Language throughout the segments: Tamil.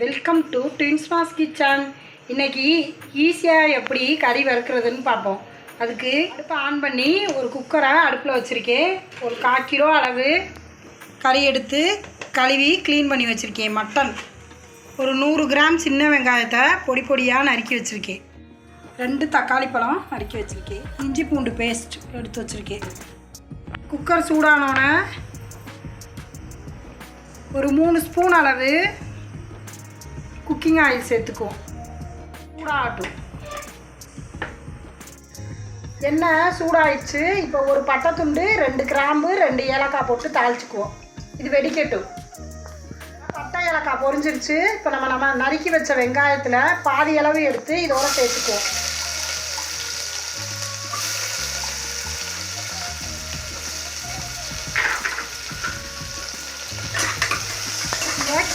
Welcome to twins mass kitchen இன்றைக்கி ஈஸியாக எப்படி கறி வறுக்கிறதுன்னு பார்ப்போம். அதுக்கு அடுப்பை ஆன் பண்ணி ஒரு குக்கரை அடுப்பில் வச்சுருக்கேன். ஒரு கால் கிலோ அளவு கறி எடுத்து கழுவி க்ளீன் பண்ணி வச்சுருக்கேன். மட்டன். ஒரு நூறு கிராம் சின்ன வெங்காயத்தை பொடி பொடியாக நறுக்கி வச்சுருக்கேன். ரெண்டு தக்காளி பழம் நறுக்கி வச்சுருக்கேன். இஞ்சி பூண்டு பேஸ்ட் எடுத்து வச்சுருக்கேன். குக்கர் சூடானோன்னே ஒரு மூணு ஸ்பூன் அளவு குக்கிங் ஆயில் சேர்த்துக்குவோம். சூடாகட்டும். எண்ணெய் சூடாயிடுச்சு. இப்போ ஒரு பட்டை துண்டு ரெண்டு கிராம்பு ரெண்டு ஏலக்காய் போட்டு தாளிச்சுக்குவோம். இது வெடிக்கட்டும். பட்டை ஏலக்காய் பொரிஞ்சிருச்சு. இப்போ நம்ம நம்ம நறுக்கி வச்ச வெங்காயத்தில் பாதி அளவு எடுத்து இதோட சேர்த்துக்குவோம்.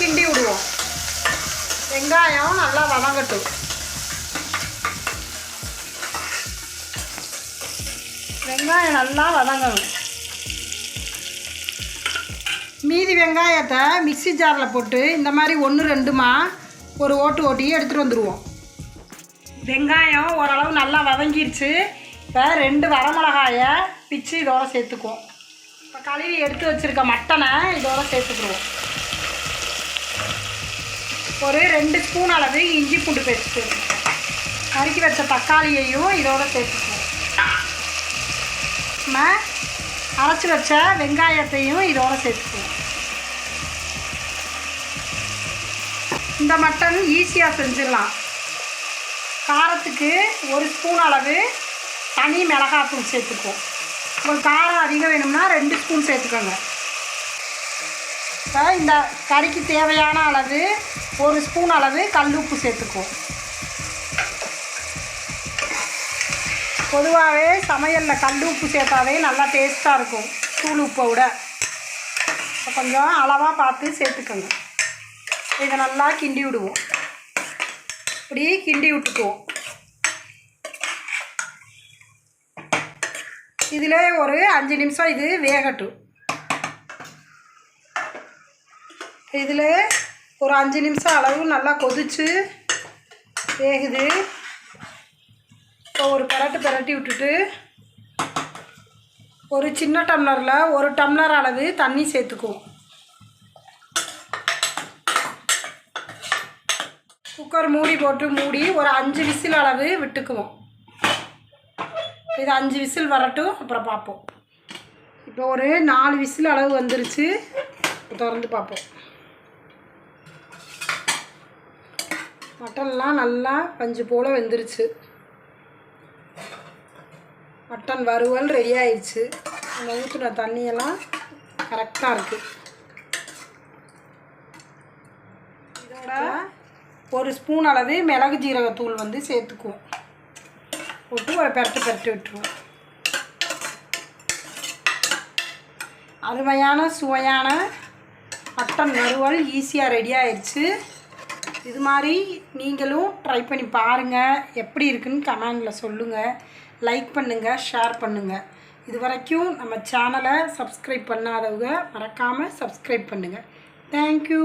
கிண்டி விடுவோம். வெங்காயம் நல்லா வதங்கட்டும். வெங்காயம் நல்லா வதங்கணும். மீதி வெங்காயத்தை மிக்ஸி ஜாரில் போட்டு இந்த மாதிரி ஒன்று ரெண்டுமா ஒரு ஓட்டு ஓட்டியே எடுத்துகிட்டு வந்துடுவோம் வெங்காயம் ஓரளவு நல்லா வதங்கிருச்சு. இப்போ ரெண்டு வரமிளகாயை பிச்சு இதோட சேர்த்துக்குவோம். இப்போ கழுவி எடுத்து வச்சுருக்க மட்டனை இதோட சேர்த்துக்குருவோம் ஒரு ரெண்டு ஸ்பூன் அளவு இஞ்சி பூண்டு பேஸ்ட். நறுக்கி வச்ச தக்காளியையும் இதோட சேர்த்துக்குவோம் நம்ம அரைச்சி வச்ச வெங்காயத்தையும் இதோட சேர்த்துக்குவோம் இந்த மட்டன் ஈஸியாக செஞ்சிடலாம். காரத்துக்கு ஒரு ஸ்பூன் அளவு தனி மிளகாத்தூள் சேர்த்துக்குவோம் உங்களுக்கு காரம் அதிகம் வேணும்னா ரெண்டு ஸ்பூன் சேர்த்துக்கோங்க. இப்போ இந்த கறிக்கு தேவையான அளவு ஒரு ஸ்பூன் அளவு கல் உப்பு சேர்த்துக்குவோம். பொதுவாகவே சமையலில் கல் உப்பு சேர்த்தாவே நல்லா டேஸ்ட்டாக இருக்கும் தூள் உப்பை விட. கொஞ்சம் அளவாக பார்த்து சேர்த்துக்கோங்க. இதை நல்லா கிண்டி விடுவோம். இப்படி கிண்டி விட்டுக்குவோம். இதில் ஒரு அஞ்சு நிமிஷம் இது வேகட்டும். இதில் ஒரு அஞ்சு நிமிஷம் அளவு நல்லா கொதிச்சு வேகுது. இப்போ ஒரு பரட்டு பரட்டி விட்டுட்டு ஒரு சின்ன டம்ளரில் ஒரு டம்ளர் அளவு தண்ணி சேர்த்துக்குவோம். குக்கர் மூடி போட்டு மூடி ஒரு அஞ்சு விசில் அளவு விட்டுக்குவோம். இது அஞ்சு விசில் வரட்டும் அப்புறம் பார்ப்போம். இப்போ ஒரு நாலு விசில் அளவு வந்துருச்சு. திறந்து பார்ப்போம். மட்டன்லாம் நல்லா பஞ்சு போல் வெந்துருச்சு. மட்டன் வறுவல் ரெடி ஆயிடுச்சு. நம்ம ஊற்றின தண்ணியெல்லாம் கரெக்டாக இருக்குது இதோட ஒரு ஸ்பூன் அளவு மிளகு ஜீரகத்தூள் வந்து சேர்த்துக்குவோம். போட்டு ஒரு பெரட்டு பெரட்டு விட்டுருவோம். அருமையான சுவையான மட்டன் வறுவல் ஈஸியாக ரெடி ஆயிடுச்சு. இது மாதிரி நீங்களும் ட்ரை பண்ணி பாருங்கள் எப்படி இருக்குன்னு கமெண்டில் சொல்லுங்கள் லைக் பண்ணுங்கள் ஷேர் பண்ணுங்கள் இது வரைக்கும் நம்ம சேனலை சப்ஸ்கிரைப் பண்ணாதவங்க மறக்காமல் சப்ஸ்கிரைப் பண்ணுங்கள் தேங்க்யூ